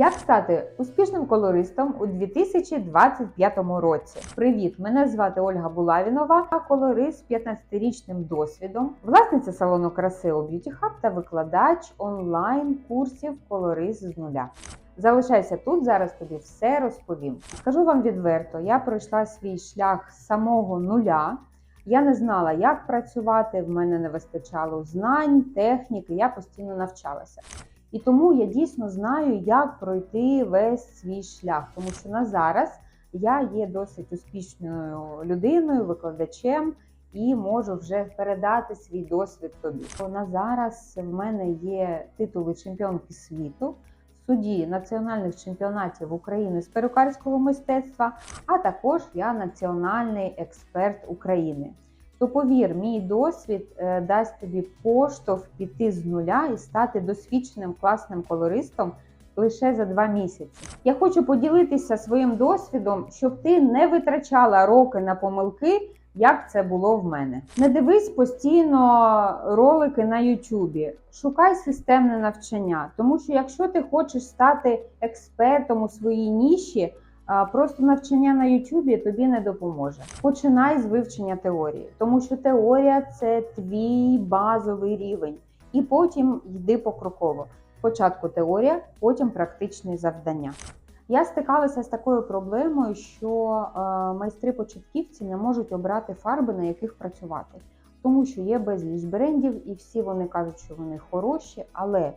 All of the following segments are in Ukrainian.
Як стати успішним колористом у 2025 році? Привіт! Мене звати Ольга Булавінова, я колорист з 15-річним досвідом, власниця салону краси у Beauty Hub та викладач онлайн курсів колорист з нуля. Залишайся тут, зараз тобі все розповім. Скажу вам відверто, я пройшла свій шлях з самого нуля. Я не знала, як працювати, в мене не вистачало знань, техніки, я постійно навчалася. І тому я дійсно знаю, як пройти весь свій шлях, тому що на зараз я є досить успішною людиною, викладачем і можу вже передати свій досвід тобі. На зараз в мене є титули чемпіонки світу, судді національних чемпіонатів України з перукарського мистецтва, а також я національний експерт України. То повір, мій досвід е, дасть тобі поштовх піти з нуля і стати досвідченим класним колористом лише за два місяці. Я хочу поділитися своїм досвідом, щоб ти не витрачала роки на помилки, як це було в мене. Не дивись постійно ролики на Ютубі, шукай системне навчання, тому що якщо ти хочеш стати експертом у своїй ніші. Просто навчання на Ютубі тобі не допоможе. Починай з вивчення теорії, тому що теорія це твій базовий рівень, і потім йди покроково. Спочатку теорія, потім практичні завдання. Я стикалася з такою проблемою, що е, майстри-початківці не можуть обрати фарби, на яких працювати, тому що є безліч брендів, і всі вони кажуть, що вони хороші, але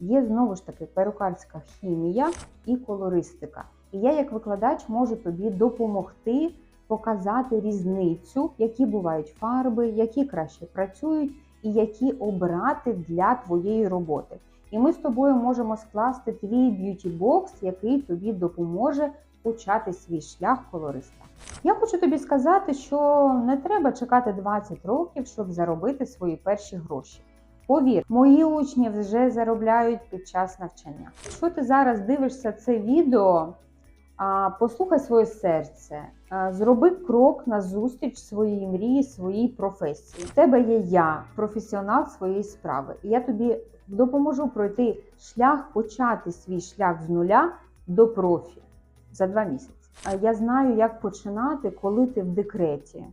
є знову ж таки перукарська хімія і колористика. І я, як викладач, можу тобі допомогти показати різницю, які бувають фарби, які краще працюють, і які обрати для твоєї роботи. І ми з тобою можемо скласти твій б'юті-бокс, який тобі допоможе почати свій шлях колориста. Я хочу тобі сказати, що не треба чекати 20 років, щоб заробити свої перші гроші. Повір, мої учні вже заробляють під час навчання. Якщо ти зараз дивишся це відео, Послухай своє серце, зроби крок на зустріч своїй мрії, своїй професії. В тебе є я, професіонал своєї справи, і я тобі допоможу пройти шлях, почати свій шлях з нуля до профі за два місяці. Я знаю, як починати, коли ти в декреті,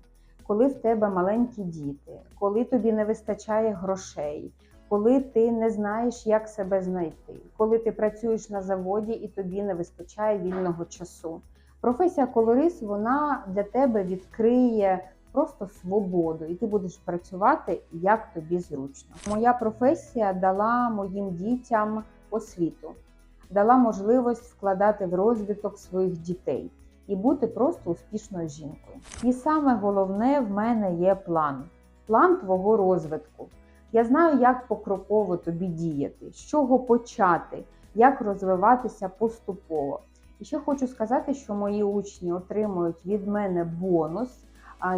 коли в тебе маленькі діти, коли тобі не вистачає грошей коли ти не знаєш, як себе знайти, коли ти працюєш на заводі і тобі не вистачає вільного часу. Професія колорист вона для тебе відкриє просто свободу, і ти будеш працювати як тобі зручно. Моя професія дала моїм дітям освіту, дала можливість вкладати в розвиток своїх дітей і бути просто успішною жінкою. І саме головне в мене є план план твого розвитку. Я знаю, як покроково тобі діяти, з чого почати, як розвиватися поступово. І ще хочу сказати, що мої учні отримують від мене бонус.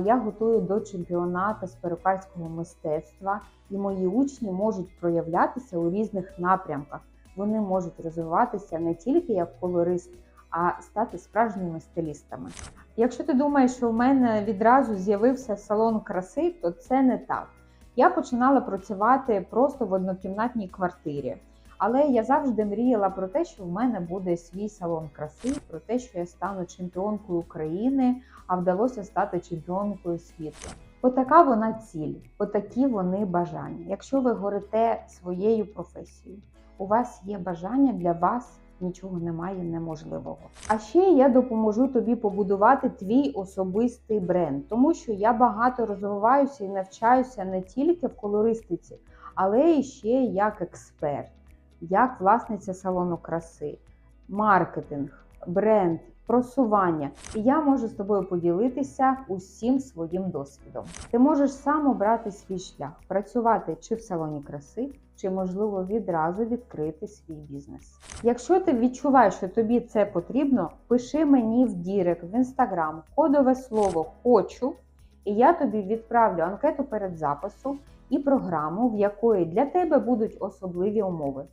Я готую до чемпіоната з перукарського мистецтва, і мої учні можуть проявлятися у різних напрямках. Вони можуть розвиватися не тільки як колорист, а стати справжніми стилістами. Якщо ти думаєш, що в мене відразу з'явився салон краси, то це не так. Я починала працювати просто в однокімнатній квартирі. Але я завжди мріяла про те, що в мене буде свій салон краси, про те, що я стану чемпіонкою України, а вдалося стати чемпіонкою світу. Отака вона ціль, отакі вони бажання. Якщо ви горите своєю професією, у вас є бажання для вас. Нічого немає неможливого. А ще я допоможу тобі побудувати твій особистий бренд, тому що я багато розвиваюся і навчаюся не тільки в колористиці, але і ще як експерт, як власниця салону краси, маркетинг, бренд, просування. І я можу з тобою поділитися усім своїм досвідом. Ти можеш сам обрати свій шлях, працювати чи в салоні краси чи можливо відразу відкрити свій бізнес. Якщо ти відчуваєш, що тобі це потрібно, пиши мені в Дірект, в інстаграм, кодове слово хочу, і я тобі відправлю анкету перед запису і програму, в якої для тебе будуть особливі умови.